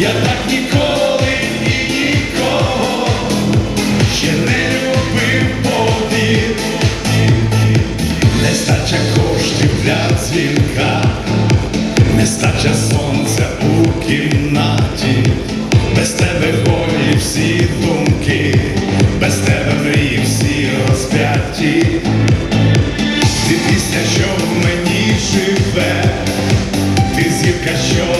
Я так ніколи і нікого ще не любив повір. Нестача коштів для дзвінка, нестача сонця у кімнаті, без тебе голі всі думки, без тебе мрії всі розп'яті. Ти пісня, що в мені живе, ти зірка, що.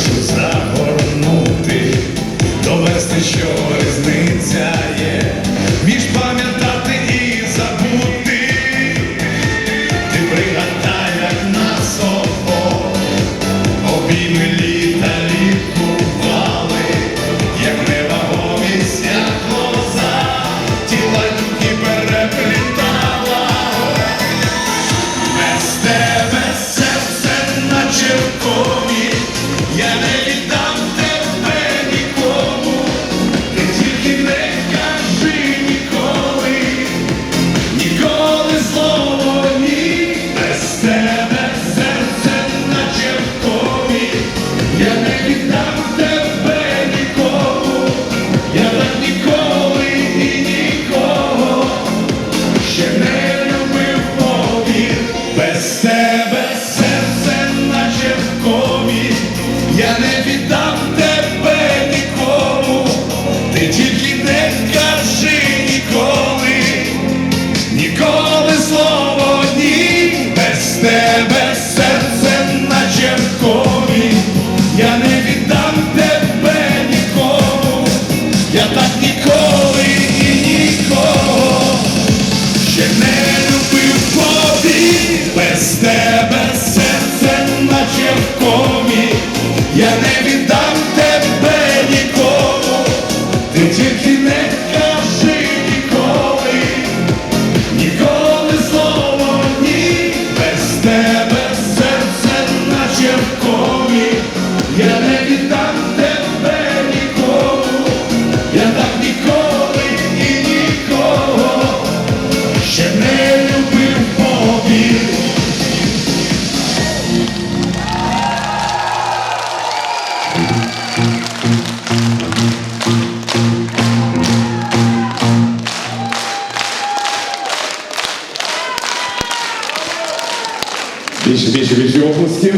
She's ніколи слово ні без тебе. Більше, більше, більше оплесків.